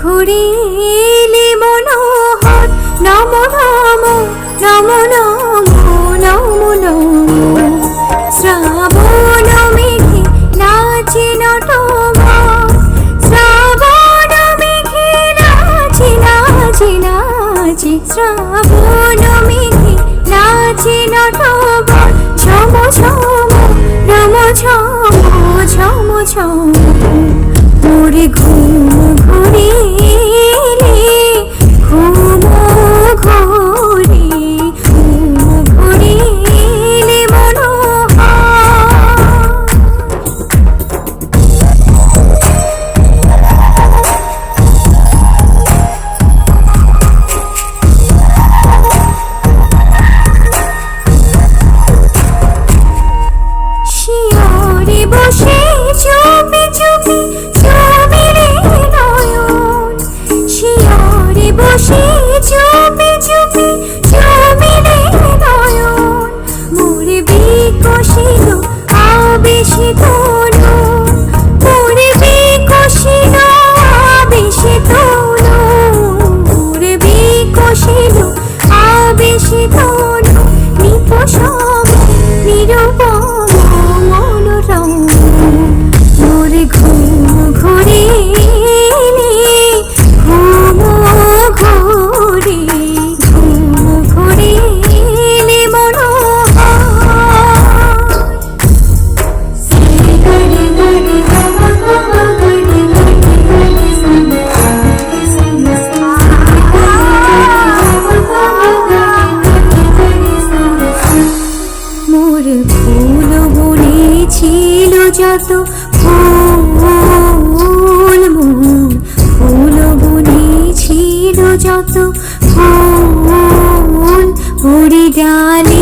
ঘুরিলে মনোহর নম নম নম নম নম নম। বসে চুপি চুপি ছবি রে নয়ন। শিয়রে বসে চুপি চুপি ছবি রে নয়ন। মোরে বিকশিত আবেশিত যত ফুল ফুল বনে ছিল যত। ফুল হরি ডালে